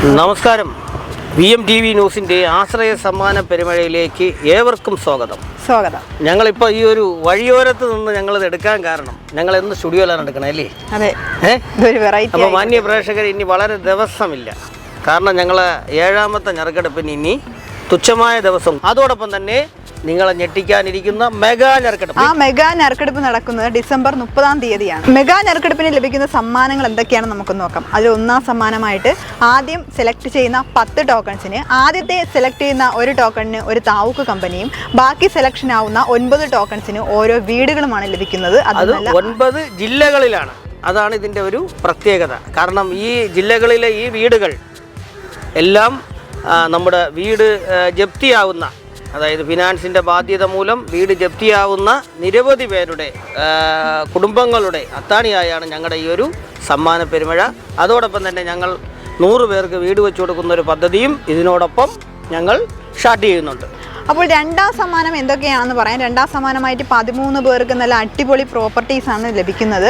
നമസ്കാരം. V M T V ന്യൂസിന്റെ ആശ്രയ സമ്മാന പെരുമഴയിലേക്ക് ഏവർക്കും സ്വാഗതം. സ്വാഗതം. ഞങ്ങളിപ്പോൾ ഈ ഒരു വഴിയോരത്ത് നിന്ന് ഞങ്ങളിത് എടുക്കാൻ കാരണം ഞങ്ങൾ എന്ന് സ്റ്റുഡിയോയിലാണ് എടുക്കണേ അല്ലേ? അതെ. വെറൈറ്റി അപ്പോൾ മാന്യ പ്രേക്ഷകർ ഇനി വളരെ ദിവസമില്ല. കാരണം ഞങ്ങൾ ഏഴാമത്തെ ഞെറുക്കെടുപ്പിന് ഇനി തുച്ഛമായ ദിവസം. അതോടൊപ്പം തന്നെ നിങ്ങളെ ഞെട്ടിക്കാനിരിക്കുന്ന മെഗാ ഞെറുക്കെടുപ്പ് ആ മെഗാ നറുക്കെടുപ്പ് നടക്കുന്നത് ഡിസംബർ മുപ്പതാം തീയതിയാണ്. മെഗാ നറുക്കെടുപ്പിന് ലഭിക്കുന്ന സമ്മാനങ്ങൾ എന്തൊക്കെയാണെന്ന് നമുക്ക് നോക്കാം. അതിൽ ഒന്നാം സമ്മാനമായിട്ട് ആദ്യം സെലക്ട് ചെയ്യുന്ന പത്ത് ടോക്കൺസിന് ആദ്യത്തെ സെലക്ട് ചെയ്യുന്ന ഒരു ടോക്കണിന് ഒരു താവൂക്ക് കമ്പനിയും ബാക്കി സെലക്ഷൻ ആവുന്ന ഒൻപത് ടോക്കൺസിന് ഓരോ വീടുകളുമാണ് ലഭിക്കുന്നത്. അത് ഒൻപത് ജില്ലകളിലാണ്. അതാണ് ഇതിന്റെ ഒരു പ്രത്യേകത. കാരണം ഈ ജില്ലകളിലെ ഈ വീടുകൾ എല്ലാം നമ്മുടെ വീട് ജപ്തിയാവുന്ന അതായത് ഫിനാൻസിന്റെ ബാധ്യത മൂലം വീട് ജപ്തിയാവുന്ന നിരവധി പേരുടെ കുടുംബങ്ങളുടെ അത്താണിയായാണ് ഞങ്ങളുടെ ഈ ഒരു സമ്മാന പെരുമഴ. അതോടൊപ്പം തന്നെ ഞങ്ങൾ നൂറ് പേർക്ക് വീട് വെച്ചു കൊടുക്കുന്ന ഒരു പദ്ധതിയും ഇതിനോടൊപ്പം ഞങ്ങൾ സ്റ്റാർട്ട് ചെയ്യുന്നുണ്ട്. അപ്പോൾ രണ്ടാം സമ്മാനം എന്തൊക്കെയാണെന്ന് പറയാം. രണ്ടാം സമ്മാനമായിട്ട് പതിമൂന്ന് പേർക്ക് നല്ല അടിപൊളി പ്രോപ്പർട്ടീസാണ് ലഭിക്കുന്നത്.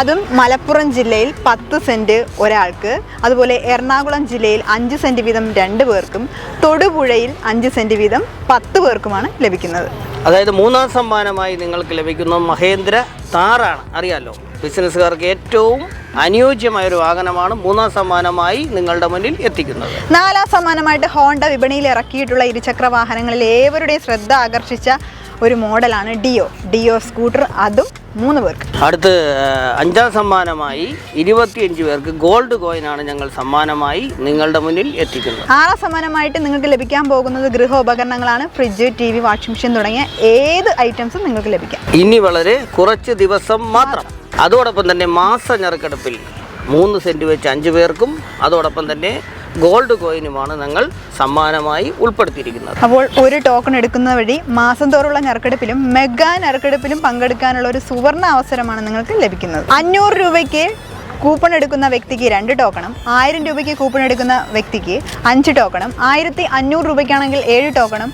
അതും മലപ്പുറം ജില്ലയിൽ പത്ത് സെന്റ് ഒരാൾക്ക് അതുപോലെ എറണാകുളം ജില്ലയിൽ അഞ്ച് സെന്റ് വീതം രണ്ട് പേർക്കും തൊടുപുഴയിൽ അഞ്ച് സെന്റ് വീതം പത്ത് പേർക്കുമാണ് ലഭിക്കുന്നത്. അതായത് മൂന്നാം സമ്മാനമായി നിങ്ങൾക്ക് ലഭിക്കുന്ന മഹേന്ദ്ര താറാണ്. അറിയാലോ? ബിസിനസ്സുകാർക്ക് ഏറ്റവും അനുയോജ്യമായ ഒരു വാഹനമാണ് മൂന്നാം സമ്മാനമായി നിങ്ങളുടെ മുന്നിൽ എത്തിക്കുന്നത്. നാലാം സമ്മാനമായിട്ട് ഹോണ്ട വിപണിയിൽ ഇറക്കിയിട്ടുള്ള ഇരുചക്ര വാഹനങ്ങളിൽ ഏവരുടെയും ശ്രദ്ധ ആകർഷിച്ച ഒരു മോഡലാണ് ഡിയോ. ഡിയോ സ്കൂട്ടർ അതും മൂന്ന് പേർക്ക്. അടുത്ത് അഞ്ചാം സമ്മാനമായി ഇരുപത്തിയഞ്ച് പേർക്ക് ഗോൾഡ് കോയിൻ ആണ് ഞങ്ങൾ സമ്മാനമായി നിങ്ങളുടെ മുന്നിൽ എത്തിക്കുന്നത്. ആറാം സമ്മാനമായിട്ട് നിങ്ങൾക്ക് ലഭിക്കാൻ പോകുന്നത് ഗൃഹോപകരണങ്ങളാണ്. Fridge T V washing machine തുടങ്ങിയ ഏത് ഐറ്റംസും നിങ്ങൾക്ക് ലഭിക്കാം. ഇനി വളരെ കുറച്ച് ദിവസം മാത്രം അതോടൊപ്പം തന്നെ മാസ ഞെറുക്കെടുപ്പിൽ മൂന്ന് സെന്റ് വെച്ച് അഞ്ച് പേർക്കും അതോടൊപ്പം തന്നെ ഗോൾഡ് കോയിനുമാണ് ഞങ്ങൾ സമ്മാനമായി ഉൾപ്പെടുത്തിയിരിക്കുന്നത്. അപ്പോൾ ഒരു ടോക്കൺ എടുക്കുന്ന വഴി മാസം തോറുള്ള ഞെറുക്കെടുപ്പിലും മെഗാ ഞെറുക്കെടുപ്പിലും പങ്കെടുക്കാനുള്ള ഒരു സുവർണ അവസരമാണ് നിങ്ങൾക്ക് ലഭിക്കുന്നത്. അഞ്ഞൂറ് രൂപയ്ക്ക് കൂപ്പൺ എടുക്കുന്ന വ്യക്തിക്ക് രണ്ട് ടോക്കണം ആയിരം രൂപയ്ക്ക് കൂപ്പൺ എടുക്കുന്ന വ്യക്തിക്ക് അഞ്ച് ടോക്കണം ആയിരത്തി അഞ്ഞൂറ് രൂപയ്ക്കാണെങ്കിൽ ഏഴ് ടോക്കണും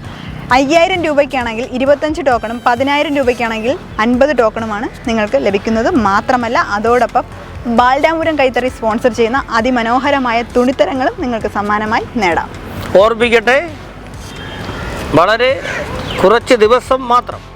അയ്യായിരം രൂപയ്ക്കാണെങ്കിൽ ഇരുപത്തഞ്ച് ടോക്കണും പതിനായിരം രൂപയ്ക്കാണെങ്കിൽ അൻപത് ടോക്കണുമാണ് നിങ്ങൾക്ക് ലഭിക്കുന്നത്. മാത്രമല്ല അതോടൊപ്പം ബാൽഡാപുരം കൈത്തറി സ്പോൺസർ ചെയ്യുന്ന അതിമനോഹരമായ തുണിത്തരങ്ങളും നിങ്ങൾക്ക് സമ്മാനമായി നേടാം. ഓർപ്പിക്കട്ടെ വളരെ കുറച്ച് ദിവസം മാത്രം